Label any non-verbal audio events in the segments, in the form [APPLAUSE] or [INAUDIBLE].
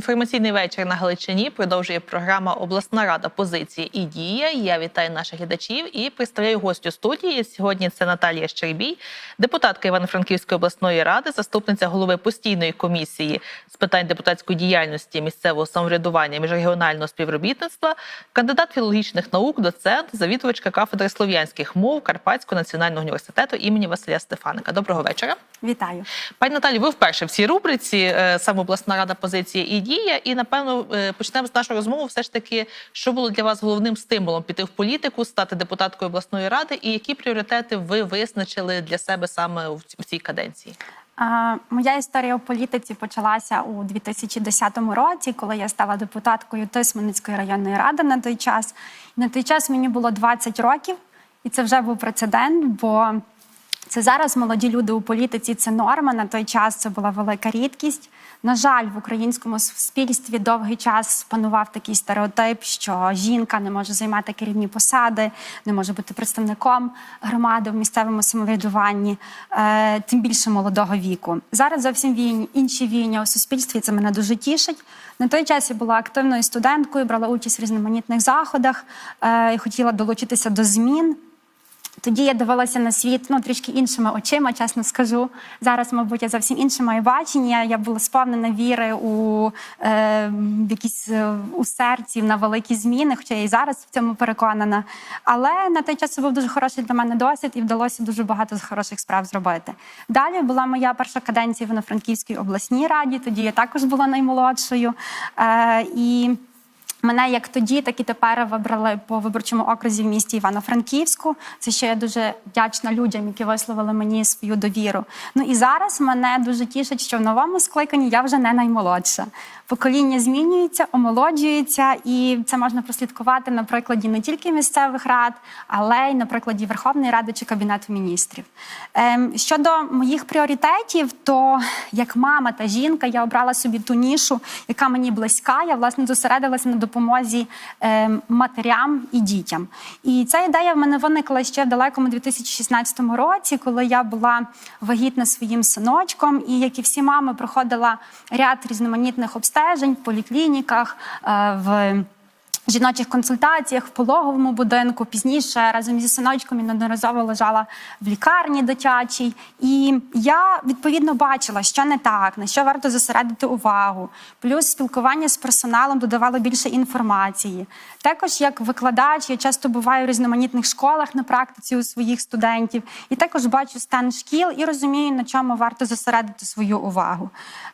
Інформаційний вечір на Галичині продовжує програма Обласна рада позиції і дія. Я вітаю наших глядачів і представляю гостю студії. Сьогодні це Наталія Щербій, депутатка Івано-Франківської обласної ради, заступниця голови постійної комісії з питань депутатської діяльності, місцевого самоврядування, міжрегіонального співробітництва, кандидат філологічних наук, доцент, завідувачка кафедри слов'янських мов Карпатського національного університету імені Василя Стефаника. Доброго вечора. Вітаю. Пані Наталі, ви вперше в цій рубриці е, саме обласна рада позиції і дія. І напевно е, почнемо з нашої розмови. Все ж таки, що було для вас головним стимулом піти в політику, стати депутаткою обласної ради, і які пріоритети ви визначили для себе саме в цій каденції? Моя історія у політиці почалася у 2010 році, коли я стала депутаткою Тисменницької районної ради на той час. На той час мені було 20 років, і це вже був прецедент, бо це зараз молоді люди у політиці це норма. На той час це була велика рідкість. На жаль, в українському суспільстві довгий час панував такий стереотип, що жінка не може займати керівні посади, не може бути представником громади в місцевому самоврядуванні, е, тим більше молодого віку. Зараз зовсім війні, інші війні у суспільстві. Це мене дуже тішить. На той час я була активною студенткою, брала участь в різноманітних заходах, е, і хотіла долучитися до змін. Тоді я дивилася на світ ну трішки іншими очима, чесно скажу. Зараз, мабуть, я зовсім інше маю бачення. Я була сповнена віри у е, якісь е, у серці на великі зміни, хоча я і зараз в цьому переконана. Але на той час це був дуже хороший для мене досвід і вдалося дуже багато з хороших справ зробити. Далі була моя перша каденція в Івано-Франківській обласній раді. Тоді я також була наймолодшою. Е, і Мене як тоді, так і тепер вибрали по виборчому окрузі в місті Івано-Франківську. Це ще я дуже вдячна людям, які висловили мені свою довіру. Ну і зараз мене дуже тішить, що в новому скликанні я вже не наймолодша. Покоління змінюється, омолоджується, і це можна прослідкувати на прикладі не тільки місцевих рад, але й на прикладі Верховної Ради чи Кабінету міністрів. Ем, щодо моїх пріоритетів, то як мама та жінка я обрала собі ту нішу, яка мені близька. Я власне зосередилася на допомозі ем, матерям і дітям. І ця ідея в мене виникла ще в далекому 2016 році, коли я була вагітна своїм синочком, і як і всі мами проходила ряд різноманітних обстежень в поліклініках. е, в жіночих консультаціях в пологовому будинку. Пізніше разом зі синочком я неодноразово лежала в лікарні дитячій. І я відповідно бачила, що не так, на що варто зосередити увагу. Плюс спілкування з персоналом додавало більше інформації. Також як викладач, я часто буваю в різноманітних школах на практиці у своїх студентів, і також бачу стан шкіл і розумію, на чому варто зосередити свою увагу.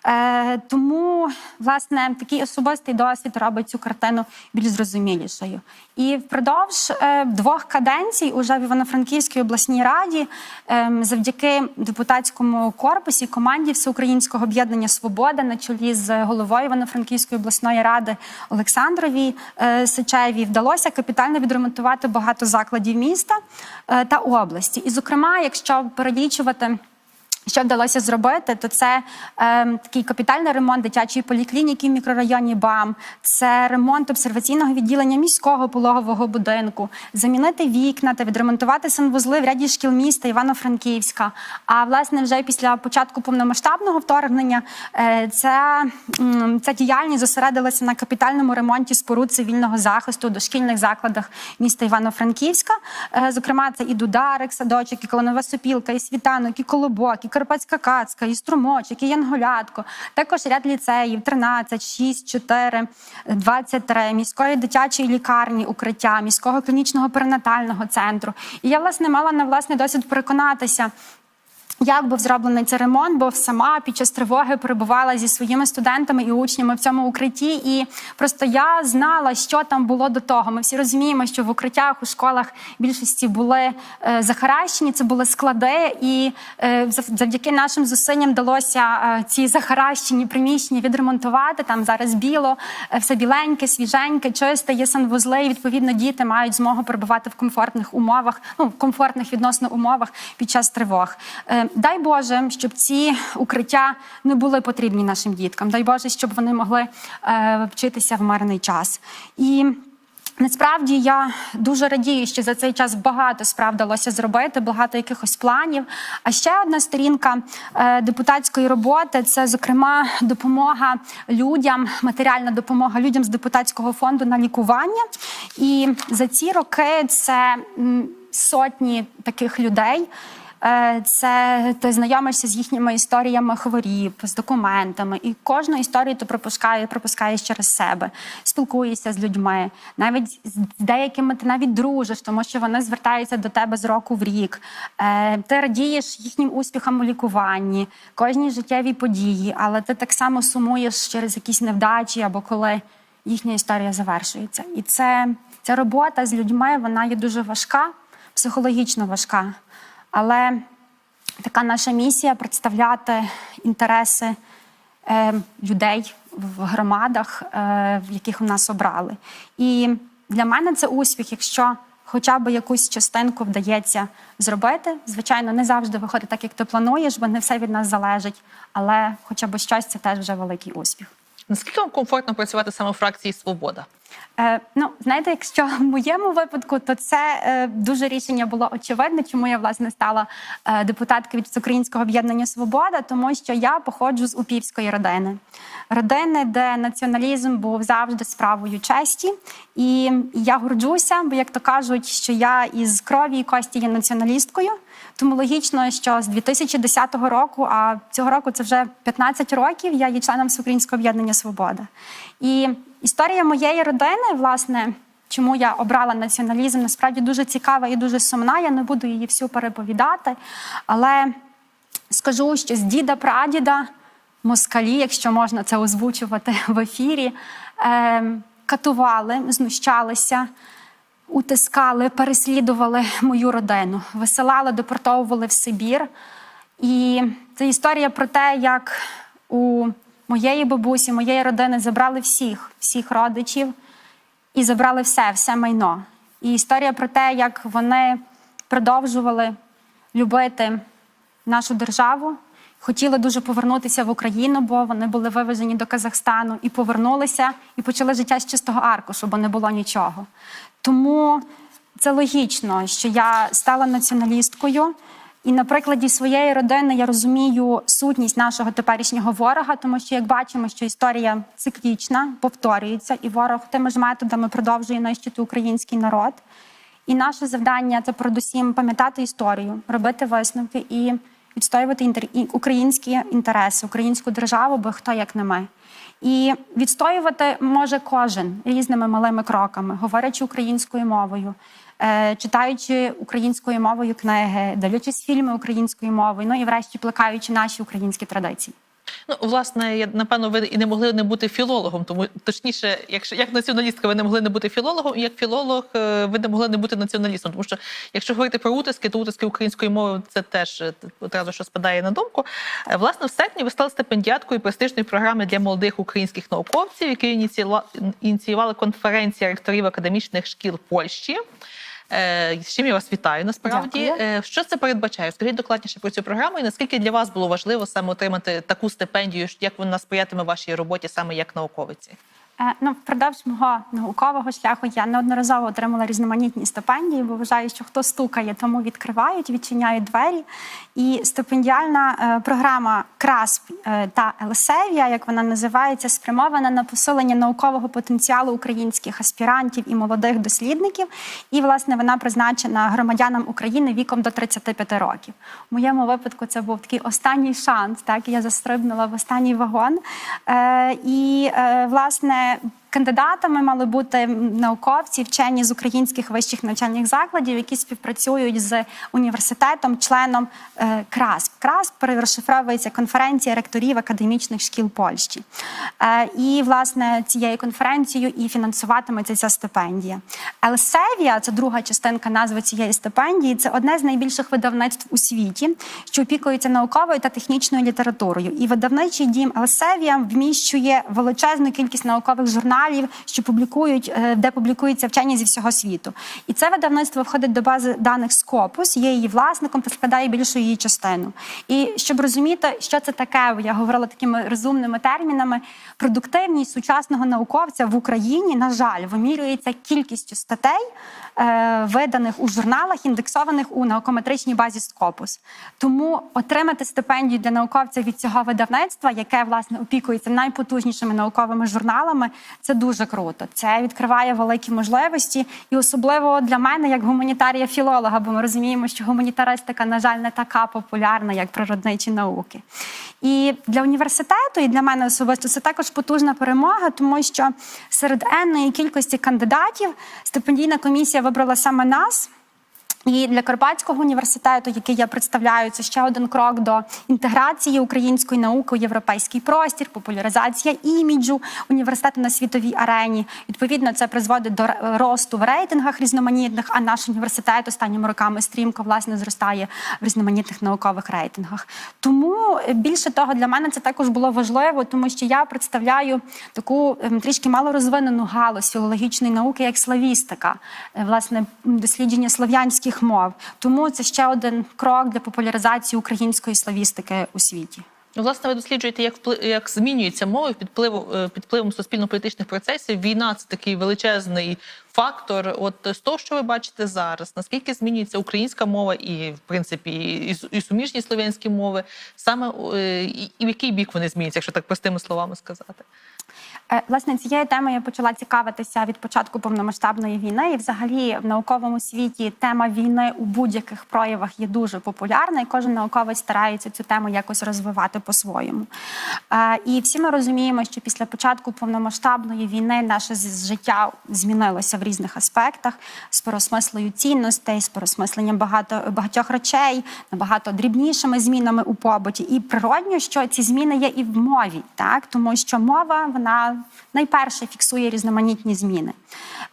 Е, тому, власне, такий особистий досвід робить цю картину більш зрозумілішою. І впродовж е, двох каденцій, уже в Івано-Франківській обласній раді, е, завдяки депутатському корпусі, команді Всеукраїнського об'єднання Свобода на чолі з головою Івано-Франківської обласної ради Олександрові е, Сичаєвій вдалося капітально відремонтувати багато закладів міста е, та області. І, зокрема, якщо перелічувати. Що вдалося зробити, то це е, такий капітальний ремонт дитячої поліклініки в мікрорайоні БАМ, це ремонт обсерваційного відділення міського пологового будинку, замінити вікна та відремонтувати санвузли в ряді шкіл міста Івано-Франківська. А власне, вже після початку повномасштабного вторгнення е, ця, м, ця діяльність зосередилася на капітальному ремонті споруд цивільного захисту у дошкільних закладах міста Івано-Франківська. Е, зокрема, це і Дударик, садочок, і Колонова Сопілка, і Світанок, і Колобок, і Карпатська Кацка, і Струмочок, і Янголятко. Також ряд ліцеїв 13, 6, 4, 23, міської дитячої лікарні, укриття, міського клінічного перинатального центру. І я, власне, мала на власний досвід переконатися. Як був зроблений цей ремонт, бо сама під час тривоги перебувала зі своїми студентами і учнями в цьому укритті, і просто я знала, що там було до того. Ми всі розуміємо, що в укриттях у школах більшості були е, захаращені, це були склади, і е, завдяки нашим зусиллям вдалося е, ці захаращені приміщення відремонтувати. Там зараз біло, е, все біленьке, свіженьке, чисте, є санвузли. І відповідно діти мають змогу перебувати в комфортних умовах, ну в комфортних відносно умовах під час тривог. Е, Дай Боже, щоб ці укриття не були потрібні нашим діткам. Дай Боже, щоб вони могли е, вчитися в мирний час. І Насправді я дуже радію, що за цей час багато справ вдалося зробити, багато якихось планів. А ще одна сторінка е, депутатської роботи це, зокрема, допомога людям, матеріальна допомога людям з депутатського фонду на лікування. І за ці роки це сотні таких людей. Е, Це ти знайомишся з їхніми історіями хворіб, з документами, і кожну історію ти пропускаєш, пропускаєш через себе, спілкуєшся з людьми. Навіть з деякими ти навіть дружиш, тому що вони звертаються до тебе з року в рік. Е, Ти радієш їхнім успіхам у лікуванні, кожній життєвій події, але ти так само сумуєш через якісь невдачі або коли їхня історія завершується. І це ця робота з людьми вона є дуже важка, психологічно важка. Але така наша місія представляти інтереси е, людей в громадах, е, в яких нас обрали. І для мене це успіх, якщо хоча б якусь частинку вдається зробити. Звичайно, не завжди виходить так, як ти плануєш, бо не все від нас залежить. Але хоча б щось це теж вже великий успіх. Наскільки вам комфортно працювати саме в фракції Свобода? Е, ну, знаєте, якщо в моєму випадку, то це е, дуже рішення було очевидне, чому я власне стала е, депутаткою від Українського об'єднання Свобода, тому що я походжу з упівської родини, родини, де націоналізм був завжди справою честі, і я горджуся, бо як то кажуть, що я із крові і кості є націоналісткою. Тому логічно, що з 2010 року, а цього року це вже 15 років, я є членом Всеукраїнського об'єднання Свобода. І історія моєї родини, власне, чому я обрала націоналізм, насправді дуже цікава і дуже сумна. Я не буду її всю переповідати. Але скажу, що з діда прадіда москалі, якщо можна це озвучувати [LAUGHS] в ефірі, е, катували, знущалися утискали, переслідували мою родину, висилали, депортовували в Сибір. І це історія про те, як у моєї бабусі, моєї родини забрали всіх, всіх родичів і забрали все, все майно. І історія про те, як вони продовжували любити нашу державу, хотіли дуже повернутися в Україну, бо вони були вивезені до Казахстану і повернулися, і почали життя з чистого аркушу, бо не було нічого. Тому це логічно, що я стала націоналісткою. І на прикладі своєї родини я розумію сутність нашого теперішнього ворога, тому що як бачимо, що історія циклічна, повторюється, і ворог тими ж методами продовжує нищити український народ. І наше завдання це передусім пам'ятати історію, робити висновки і відстоювати інтер... українські інтереси, українську державу, бо хто як не ми. І відстоювати може кожен різними малими кроками, говорячи українською мовою, читаючи українською мовою книги, дивлячись фільми українською мовою, ну і врешті плекаючи наші українські традиції. Ну, власне, я напевно, ви і не могли не бути філологом, тому точніше, якщо як націоналістка, ви не могли не бути філологом, і як філолог, е, ви не могли не бути націоналістом. Тому що якщо говорити про утиски, то утиски української мови це теж е, одразу що спадає на думку. Е, Власне, в серпні ви стали стипендіаткою престижної програми для молодих українських науковців, які ініціювали конференція ректорів академічних шкіл Польщі. Е, З чим я вас вітаю насправді. Дякую. Е, Що це передбачає? Скажіть докладніше про цю програму і наскільки для вас було важливо саме отримати таку стипендію, як вона сприятиме вашій роботі саме як науковиці? Е, Ну, впродовж мого наукового шляху я неодноразово отримала різноманітні стипендії, бо вважаю, що хто стукає, тому відкривають, відчиняють двері. І стипендіальна е, програма КРАСП е, та Елсевія, як вона називається, спрямована на посилення наукового потенціалу українських аспірантів і молодих дослідників. І, власне, вона призначена громадянам України віком до 35 років. У моєму випадку це був такий останній шанс. Так я застрибнула в останній вагон. І, е, власне, Кандидатами мали бути науковці, вчені з українських вищих навчальних закладів, які співпрацюють з університетом, членом е, КРАСП. КРАСП перерозшифровується конференція ректорів академічних шкіл Польщі. Е, і, власне, цією конференцією і фінансуватиметься ця стипендія. Елсевія це друга частинка назви цієї стипендії. Це одне з найбільших видавництв у світі, що опікується науковою та технічною літературою. І видавничий дім Елсевія вміщує величезну кількість наукових журналів журналів, що публікують, е, де публікуються вчені зі всього світу. І це видавництво входить до бази даних Scopus, є її власником та складає більшу її частину. І щоб розуміти, що це таке, я говорила такими розумними термінами. Продуктивність сучасного науковця в Україні, на жаль, вимірюється кількістю статей, е, виданих у журналах, індексованих у наукометричній базі Scopus. Тому отримати стипендію для науковця від цього видавництва, яке власне опікується найпотужнішими науковими журналами, це дуже круто. Це відкриває великі можливості, і особливо для мене, як гуманітарія філолога, бо ми розуміємо, що гуманітаристика, на жаль, не така популярна, як природничі науки. І для університету, і для мене особисто це також потужна перемога, тому що серед енної кількості кандидатів стипендійна комісія вибрала саме нас. І для Карпатського університету, який я представляю, це ще один крок до інтеграції української науки у європейський простір, популяризація іміджу університету на світовій арені. Відповідно, це призводить до росту в рейтингах різноманітних. А наш університет останніми роками стрімко власне зростає в різноманітних наукових рейтингах. Тому е, більше того, для мене це також було важливо, тому що я представляю таку ем, трішки малорозвинену галузь філологічної науки, як славістика, Е, власне дослідження слов'янських мов. Тому це ще один крок для популяризації української славістики у світі. Ну, власне, ви досліджуєте, як як змінюються мови під впливом, е, під впливом суспільно-політичних процесів. Війна це такий величезний фактор. От з того, що ви бачите зараз, наскільки змінюється українська мова і, в принципі, і, і суміжні слов'янські мови, саме е, і, і в який бік вони зміняться, якщо так простими словами сказати? Е, Власне, цією темою я почала цікавитися від початку повномасштабної війни. І взагалі в науковому світі тема війни у будь-яких проявах є дуже популярна, і кожен науковець старається цю тему якось розвивати по-своєму. Е, І всі ми розуміємо, що після початку повномасштабної війни наше життя змінилося в різних аспектах з переосмислою цінностей, з переосмисленням багато багатьох речей, набагато дрібнішими змінами у побуті. І природньо, що ці зміни є і в мові, так тому що мова вона найперше фіксує різноманітні зміни.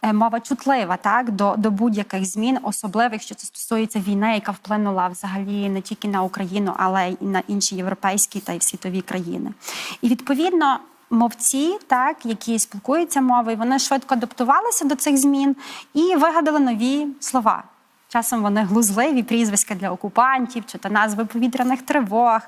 Е, Мова чутлива так до, до будь-яких змін, особливих, що це стосується війни, яка вплинула взагалі не тільки на Україну, але й на інші європейські та й світові країни. І відповідно. Мовці, так, які спілкуються мовою, вони швидко адаптувалися до цих змін і вигадали нові слова. Часом вони глузливі прізвиська для окупантів, чи то назви повітряних тривог,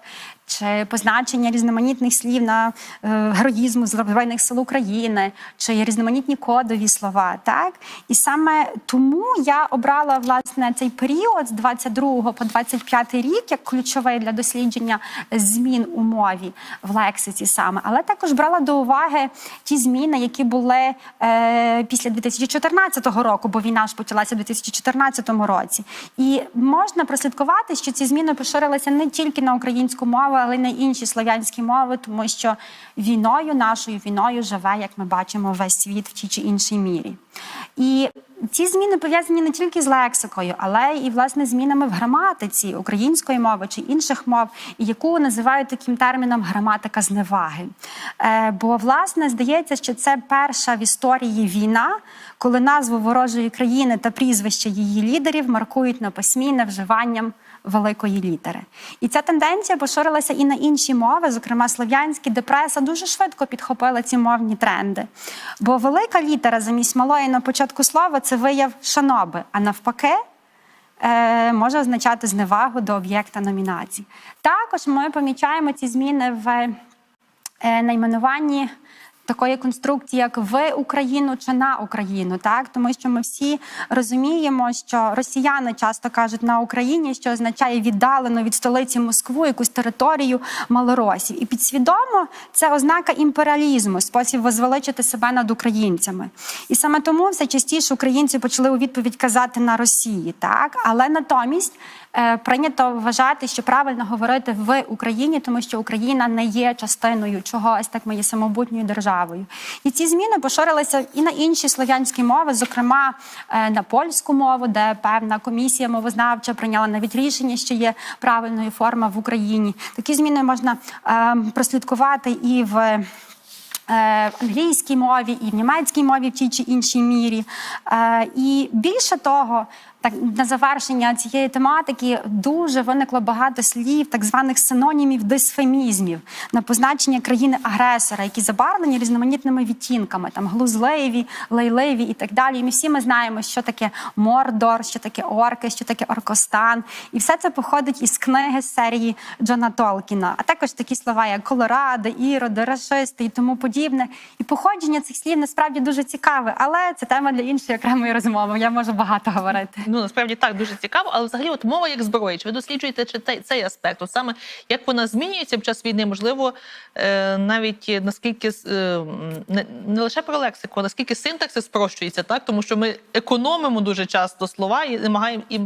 чи позначення різноманітних слів на е, героїзму Збройних сил України, чи різноманітні кодові слова. Так? І саме тому я обрала власне цей період з 22 по 25 рік як ключовий для дослідження змін у мові в лексиці саме, але також брала до уваги ті зміни, які були е, після 2014 року, бо війна ж почалася в 2014 році. І можна прослідкувати, що ці зміни поширилися не тільки на українську мову, але й на інші слов'янські мови, тому що війною, нашою війною живе, як ми бачимо, весь світ в тій чи іншій мірі. І ці зміни пов'язані не тільки з лексикою, але і власне змінами в граматиці української мови чи інших мов, яку називають таким терміном граматика зневаги. Е, бо, власне, здається, що це перша в історії війна, коли назву ворожої країни та прізвище її лідерів маркують на письмі невживанням великої літери. І ця тенденція поширилася і на інші мови, зокрема слов'янські, де преса дуже швидко підхопила ці мовні тренди. Бо велика літера замість малої на початку слова це вияв шаноби, а навпаки. е, Може означати зневагу до об'єкта номінації. Також ми помічаємо ці зміни в е, найменуванні такої конструкції, як в Україну чи на Україну, так? Тому що ми всі розуміємо, що росіяни часто кажуть на Україні, що означає віддалено від столиці Москву, якусь територію малоросів, і підсвідомо це ознака імперіалізму, спосіб возвеличити себе над українцями. І саме тому все частіше українці почали у відповідь казати на Росії, так? Але натомість прийнято вважати, що правильно говорити в Україні, тому що Україна не є частиною чогось, так ми є самобутньою державою. І ці зміни поширилися і на інші слов'янські мови, зокрема е, на польську мову, де певна комісія мовознавча прийняла навіть рішення, що є правильною форма в Україні. Такі зміни можна е, прослідкувати і в. е, англійській мові і в німецькій мові в тій чи іншій мірі. Е, І більше того, так на завершення цієї тематики дуже виникло багато слів, так званих синонімів дисфемізмів на позначення країни-агресора, які забарвлені різноманітними відтінками, там глузливі, лейливі і так далі. І ми всі ми знаємо, що таке Мордор, що таке орки, що таке Оркостан. І все це походить із книги з серії Джона Толкіна, а також такі слова, як Колорадо, іроди, рашисти і тому подібне. І походження цих слів насправді дуже цікаве, але це тема для іншої окремої розмови. Я можу багато говорити. Ну насправді так дуже цікаво, але взагалі, от мова як зброя. Чи ви досліджуєте чи цей, цей аспект? От саме як вона змінюється в час війни? Можливо, е, навіть наскільки е, не, не лише про лексику, а наскільки синтаксис спрощується, так тому що ми економимо дуже часто слова і намагаємо і,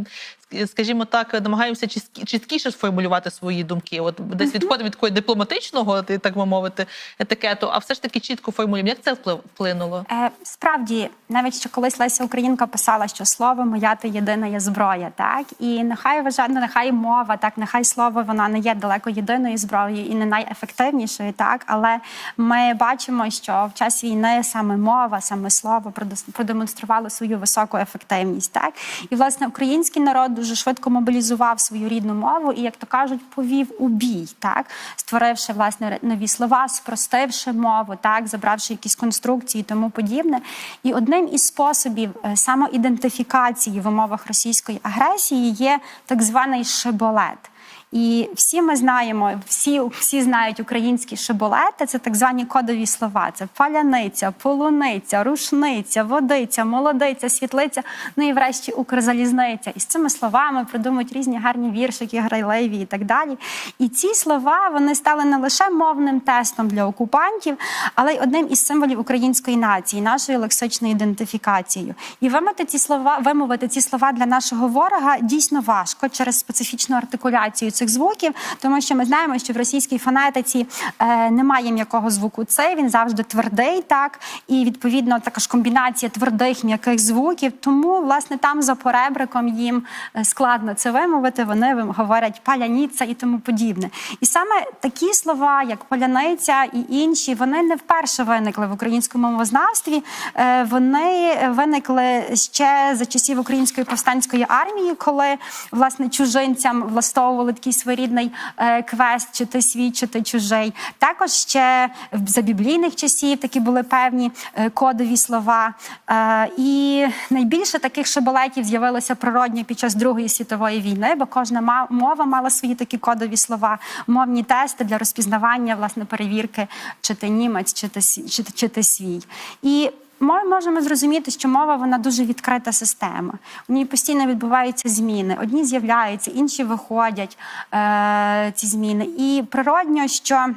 скажімо так, намагаємося чіткі- чіткіше сформулювати свої думки. От десь відходимо від такого дипломатичного, так би мовити, етикету, а все ж таки чітко формулюємо. Як це вплинуло? Е, справді, навіть що колись Леся Українка писала, що слово моя ти єдина є зброя, так і нехай вважає, ну, нехай мова, так нехай слово вона не є далеко єдиною зброєю і не найефективнішою, так але ми бачимо, що в час війни саме мова, саме слово продемонструвало свою високу ефективність. Так і власне український народ дуже швидко мобілізував свою рідну мову і, як то кажуть, повів у бій, так створивши власне нові слова, спростивши мову, так забравши якісь конструкції і тому подібне. І одним із способів е, самоідентифікації в умовах російської агресії є так званий шиболет. І всі ми знаємо, всі, всі знають українські шиболети. Це так звані кодові слова. Це паляниця, полуниця, рушниця, водиця, молодиця, світлиця. Ну і врешті Укрзалізниця. І з цими словами придумують різні гарні віршики, грайливі і так далі. І ці слова вони стали не лише мовним тестом для окупантів, але й одним із символів української нації, нашою лексичною ідентифікацією. І вимовити ці слова, вимовити ці слова для нашого ворога дійсно важко через специфічну артикуляцію цих звуків, тому що ми знаємо, що в російській фонетиці е, немає м'якого звуку цей, він завжди твердий, так і відповідно також комбінація твердих м'яких звуків. Тому власне там за поребриком їм е, складно це вимовити. Вони говорять паляніця і тому подібне. І саме такі слова, як паляниця і інші, вони не вперше виникли в українському мовознавстві. Е, Вони виникли ще за часів української повстанської армії, коли власне чужинцям влаштовували такий своєрідний е, квест, чи ти свій, чи ти чужий. Також ще за біблійних часів такі були певні е, кодові слова. Е, І найбільше таких шиболетів з'явилося природньо під час Другої світової війни, бо кожна мова мала свої такі кодові слова, мовні тести для розпізнавання, власне, перевірки, чи ти німець, чи ти, чи, чи ти свій. І ми можемо зрозуміти, що мова вона дуже відкрита система. У ній постійно відбуваються зміни. Одні з'являються, інші виходять е- ці зміни. І природньо, що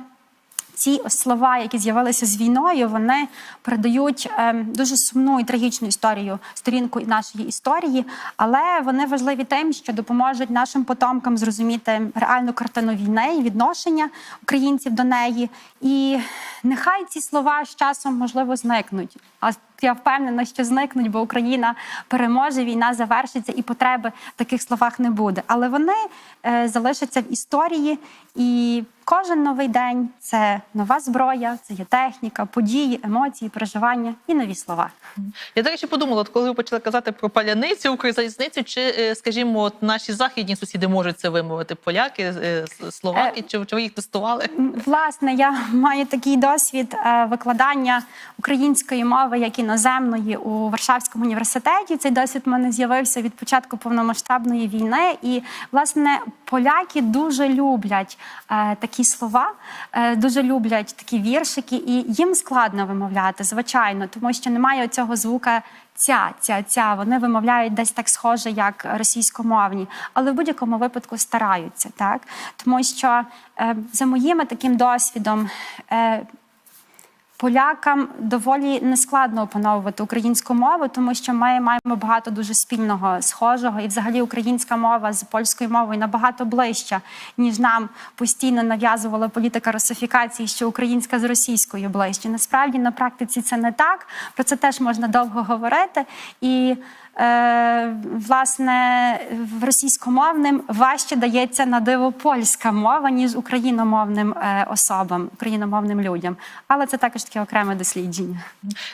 ці слова, які з'явилися з війною, вони передають е, дуже сумну і трагічну історію, сторінку нашої історії, але вони важливі тим, що допоможуть нашим потомкам зрозуміти реальну картину війни і відношення українців до неї. І нехай ці слова з часом можливо зникнуть. А я впевнена, що зникнуть, бо Україна переможе, війна завершиться, і потреби в таких словах не буде. Але вони е, залишаться в історії, і кожен новий день це нова зброя, це є техніка, події, емоції, переживання і нові слова. Я, до речі, подумала, от коли ви почали казати про паляницю, Укрзалізницю, чи, е, скажімо, от наші західні сусіди можуть це вимовити? Поляки, е, с- чи, чи ви їх тестували? Власне, я маю такий досвід е, викладання української мови як іноземної у Варшавському університеті. Цей досвід в мене з'явився від початку повномасштабної війни. І, власне, поляки дуже люблять е, такі слова, е, дуже люблять такі віршики, і їм складно вимовляти, звичайно, тому що немає цього звука. Ця, ця, ця, вони вимовляють десь так схоже, як російськомовні, але в будь-якому випадку стараються, так тому що е, за моїм таким досвідом. Е, Полякам доволі нескладно опановувати українську мову, тому що ми маємо багато дуже спільного схожого, і взагалі українська мова з польською мовою набагато ближча, ніж нам постійно нав'язувала політика русифікації, що українська з російською ближче. Насправді на практиці це не так. Про це теж можна довго говорити. І власне, в російськомовним важче дається на диво польська мова, ніж україномовним е, особам, україномовним людям. Але це також ж таки окреме дослідження.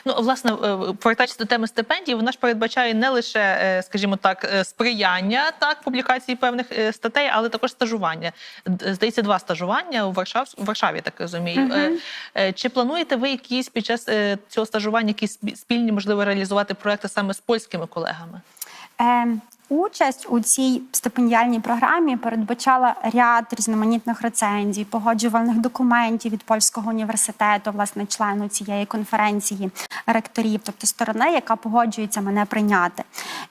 Ну, власне, е, повертаючись до теми стипендій, вона ж передбачає не лише, е, скажімо так, е, сприяння так публікації певних е, статей, але також стажування. Здається, два стажування у Варшав у Варшаві, так розумію. Е, е, Чи плануєте ви якісь під час е, цього стажування якісь спільні можливо реалізувати проекти саме з польськими колегами? Е, Участь у цій стипендіальній програмі передбачала ряд різноманітних рецензій, погоджувальних документів від польського університету, власне, члену цієї конференції ректорів, тобто сторони, яка погоджується мене прийняти.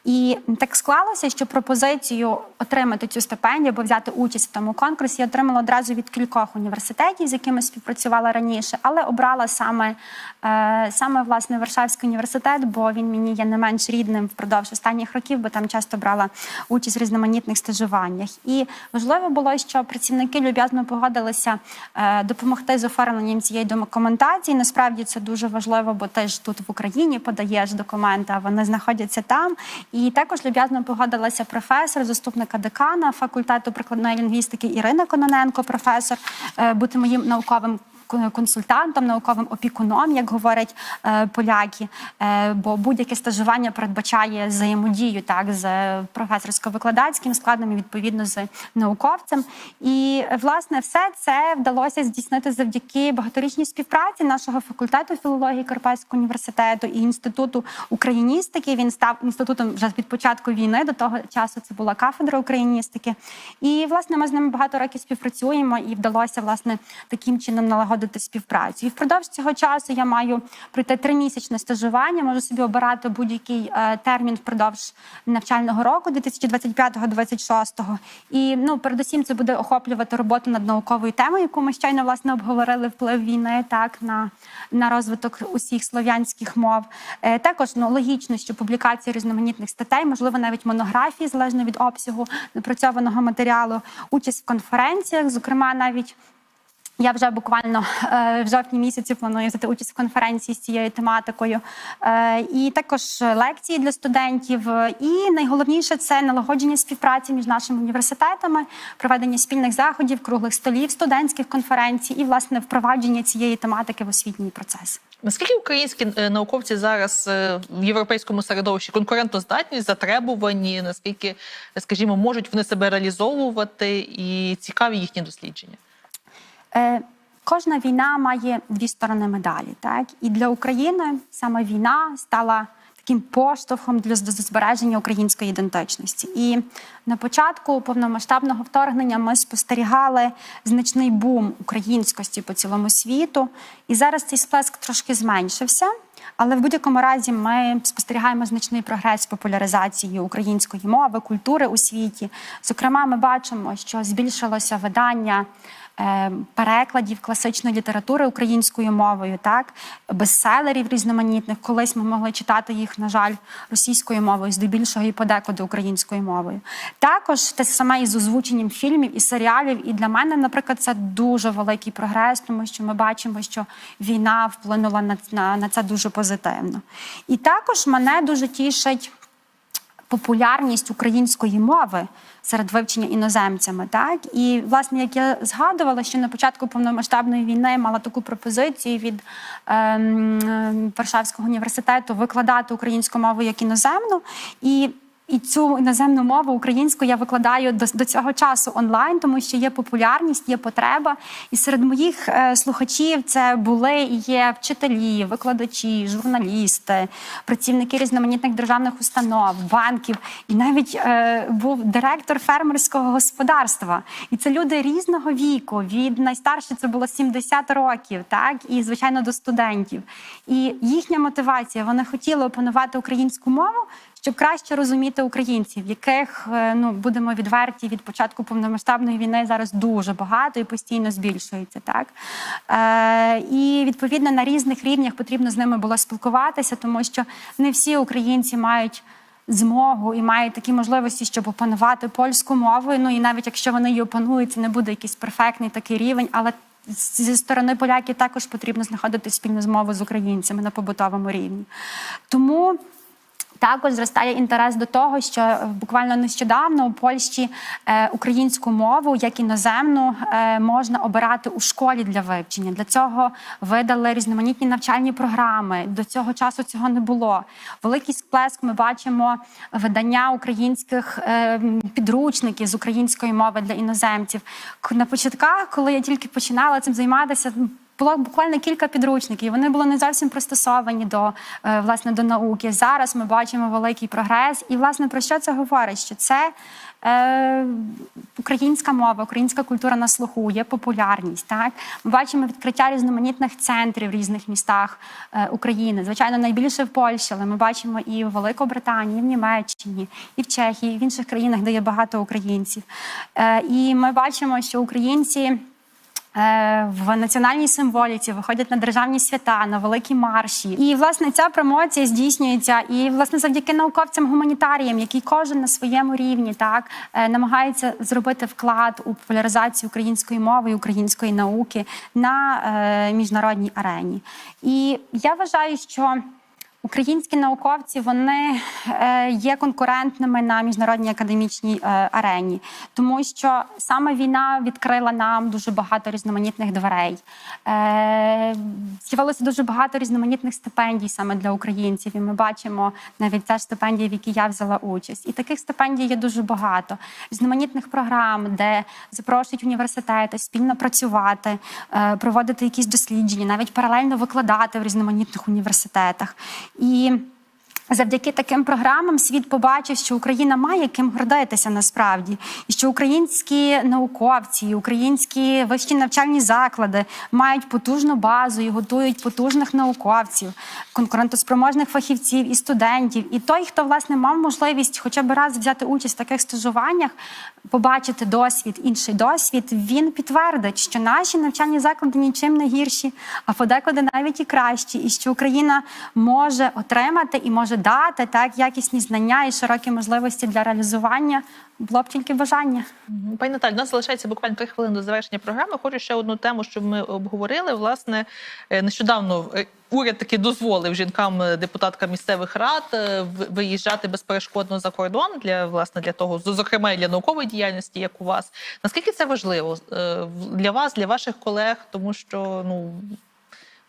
І так склалося, що пропозицію отримати цю стипендію або взяти участь в тому конкурсі я отримала одразу від кількох університетів, з якими співпрацювала раніше, але обрала саме, е, саме власне Варшавський університет, бо він мені є не менш рідним впродовж останніх років, бо там часто брала участь в різноманітних стажуваннях. І важливо було, що працівники люб'язно погодилися е, допомогти з оформленням цієї документації. Насправді це дуже важливо, бо ти ж тут в Україні подаєш документи, а вони знаходяться там. І також люб'язно погодилася професор, заступника декана факультету прикладної лінгвістики Ірина Кононенко, професор, е, бути моїм науковим консультантом, науковим опікуном, як говорять е, поляки. Е, бо будь-яке стажування передбачає взаємодію так з професорсько-викладацьким складом і відповідно з науковцем. І власне все це вдалося здійснити завдяки багаторічній співпраці нашого факультету філології Карпатського університету і інституту україністики. Він став інститутом вже від початку війни. До того часу це була кафедра україністики. І власне ми з ними багато років співпрацюємо, і вдалося власне таким чином налагодити співпрацю. І впродовж цього часу я маю пройти тримісячне стажування. Можу собі обирати будь-який е, термін впродовж навчального року 2025-2026. І ну передусім це буде охоплювати роботу над науковою темою, яку ми щойно власне обговорили вплив війни так на, на розвиток усіх слов'янських мов. Е, також ну логічно, що публікація різноманітних статей, можливо, навіть монографії, залежно від обсягу напрацьованого матеріалу, участь в конференціях, зокрема навіть. Я вже буквально е, в жовтні місяці планую взяти участь в конференції з цією тематикою, Е, і також лекції для студентів. І найголовніше це налагодження співпраці між нашими університетами, проведення спільних заходів, круглих столів, студентських конференцій і власне впровадження цієї тематики в освітній процес. Наскільки українські е, науковці зараз в європейському середовищі конкурентоздатні, затребувані? Наскільки, скажімо, можуть вони себе реалізовувати і цікаві їхні дослідження? Е, кожна війна має дві сторони медалі. Так? І для України саме війна стала таким поштовхом для збереження української ідентичності. І на початку повномасштабного вторгнення ми спостерігали значний бум українськості по цілому світу. І зараз цей сплеск трошки зменшився. Але в будь-якому разі ми спостерігаємо значний прогрес популяризації української мови, культури у світі. Зокрема, ми бачимо, що збільшилося видання перекладів класичної літератури українською мовою, так бестселерів різноманітних. Колись ми могли читати їх, на жаль, російською мовою, здебільшого і подекуди українською мовою. Також те саме із озвученням фільмів і серіалів. І для мене, наприклад, це дуже великий прогрес, тому що ми бачимо, що війна вплинула на, на, на це дуже позитивно. І також мене дуже тішить популярність української мови серед вивчення іноземцями. Так і власне, як я згадувала, що на початку повномасштабної війни мала таку пропозицію від ем, ем, Варшавського університету викладати українську мову як іноземну і. І цю іноземну мову українську я викладаю до, до цього часу онлайн, тому що є популярність, є потреба. І серед моїх е, слухачів це були і є вчителі, викладачі, журналісти, працівники різноманітних державних установ, банків, і навіть е, був директор фермерського господарства. І це люди різного віку. Від найстарших це було 70 років, так і звичайно до студентів. І їхня мотивація вони хотіли опанувати українську мову щоб краще розуміти українців, яких е, ну будемо відверті від початку повномасштабної війни зараз дуже багато і постійно збільшується. Так е, і відповідно на різних рівнях потрібно з ними було спілкуватися, тому що не всі українці мають. Змогу і мають такі можливості, щоб опанувати польську мову. Ну і навіть якщо вони її опанують, це не буде якийсь перфектний такий рівень, але зі сторони поляків також потрібно знаходити спільну змову з українцями на побутовому рівні. Тому Також зростає інтерес до того, що буквально нещодавно у Польщі е, українську мову як іноземну е, можна обирати у школі для вивчення. Для цього видали різноманітні навчальні програми. До цього часу цього не було. Великий сплеск ми бачимо видання українських е, підручників з української мови для іноземців. На початках, коли я тільки починала цим займатися, було буквально кілька підручників. Вони були не зовсім пристосовані до е, власне до науки. Зараз ми бачимо великий прогрес. І власне про що це говорить? Що це е, українська мова, українська культура на слуху, є популярність. Так ми бачимо відкриття різноманітних центрів в різних містах е, України. Звичайно, найбільше в Польщі, але ми бачимо і в Великобританії, і в Німеччині, і в Чехії, і в інших країнах, де є багато українців. Е, і ми бачимо, що українці. Е, В національній символіці виходять на державні свята, на великі марші. І власне ця промоція здійснюється і власне завдяки науковцям-гуманітаріям, які кожен на своєму рівні так е, намагається зробити вклад у популяризацію української мови і української науки на е, міжнародній арені. І я вважаю, що Українські науковці вони е, є конкурентними на міжнародній академічній е, арені, тому що саме війна відкрила нам дуже багато різноманітних дверей. Е, з'явилося дуже багато різноманітних стипендій саме для українців. І ми бачимо навіть теж стипендії, в які я взяла участь. І таких стипендій є дуже багато. Різноманітних програм, де запрошують університети спільно працювати, проводити якісь дослідження, навіть паралельно викладати в різноманітних університетах. І Завдяки таким програмам світ побачив, що Україна має ким гордитися насправді, і що українські науковці, українські вищі навчальні заклади мають потужну базу і готують потужних науковців, конкурентоспроможних фахівців і студентів. І той, хто власне мав можливість хоча б раз взяти участь в таких стажуваннях, побачити досвід, інший досвід, він підтвердить, що наші навчальні заклади нічим не гірші, а подекуди навіть і кращі, і що Україна може отримати і може дати так якісні знання і широкі можливості для реалізування. Було б тільки бажання. Пані Наталі, у нас залишається буквально три хвилини до завершення програми. Хочу ще одну тему, щоб ми обговорили. Власне, е, нещодавно е, уряд таки дозволив жінкам, е, депутаткам місцевих рад виїжджати безперешкодно за кордон для власне для того, зокрема і для наукової діяльності, як у вас. Наскільки це важливо для вас, для ваших колег? Тому що ну.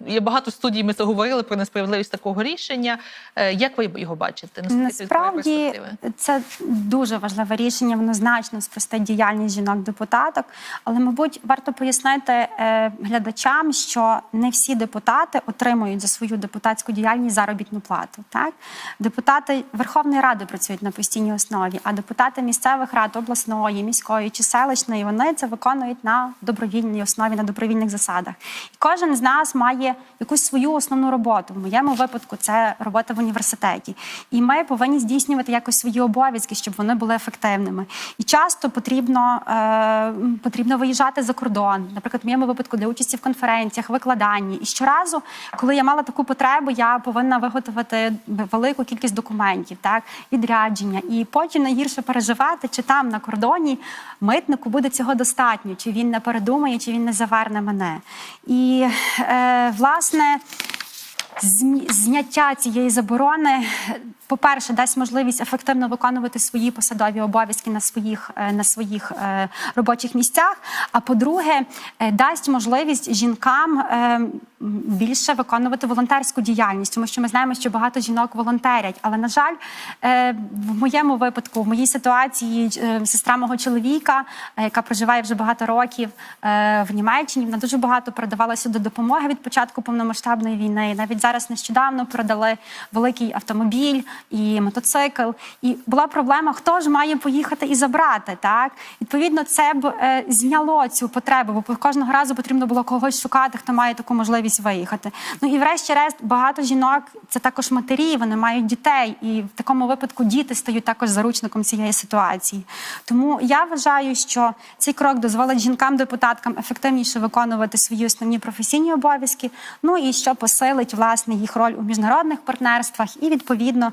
Є багато студій, ми це говорили про несправедливість такого рішення. Е, Як ви його бачите? Насправді це дуже важливе рішення. Воно значно спростить діяльність жінок-депутаток. Але, мабуть, варто пояснити е, глядачам, що не всі депутати отримують за свою депутатську діяльність заробітну плату. Так, депутати Верховної Ради працюють на постійній основі, а депутати місцевих рад обласної, міської чи селищної вони це виконують на добровільній основі, на добровільних засадах. І кожен з нас має якусь свою основну роботу. В моєму випадку це робота в університеті. І ми повинні здійснювати якось свої обов'язки, щоб вони були ефективними. І часто потрібно, е, потрібно виїжджати за кордон, наприклад, в моєму випадку для участі в конференціях, викладанні. І щоразу, коли я мала таку потребу, я повинна виготовити велику кількість документів, так відрядження, і потім найгірше переживати, чи там на кордоні митнику буде цього достатньо, чи він не передумає, чи він не заверне мене. І е, власне. Зняття цієї заборони, по-перше, дасть можливість ефективно виконувати свої посадові обов'язки на своїх, е, на своїх е, робочих місцях. А по-друге, е, дасть можливість жінкам е, м, більше виконувати волонтерську діяльність, тому що ми знаємо, що багато жінок волонтерять. Але на жаль, е, в моєму випадку, в моїй ситуації, е, сестра мого чоловіка, е, яка проживає вже багато років в Німеччині, вона дуже багато передавала сюди допомоги від початку повномасштабної війни. Навіть зараз нещодавно передали великий автомобіль і мотоцикл. І була проблема, хто ж має поїхати і забрати. Так відповідно, це б зняло цю потребу, бо кожного разу потрібно було когось шукати, хто має таку можливість виїхати. Ну і врешті-решт багато жінок це також матері, вони мають дітей, і в такому випадку діти стають також заручником цієї ситуації. Тому я вважаю, що цей крок дозволить жінкам-депутаткам ефективніше виконувати свої основні професійні обов'язки. Ну і що посилить власне їх роль у міжнародних партнерствах і відповідно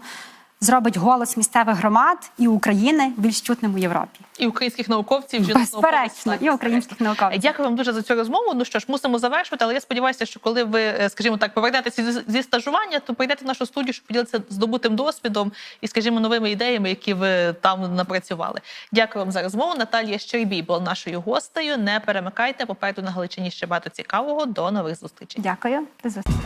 зробить голос місцевих громад і України більш чутним у Європі. І українських науковців жінок Безперечно, і українських науковців. Дякую вам дуже за цю розмову. Ну що ж, мусимо завершувати, але я сподіваюся, що коли ви, е, скажімо так, повернетеся зі, зі стажування, то прийдете в нашу студію, щоб поділитися здобутим досвідом і, скажімо, новими ідеями, які ви там напрацювали. Дякую вам за розмову. Наталія Щербій була нашою гостею. Не перемикайте. Попереду на Галичині ще багато цікавого. До нових зустрічей. Дякую. До зустрічі.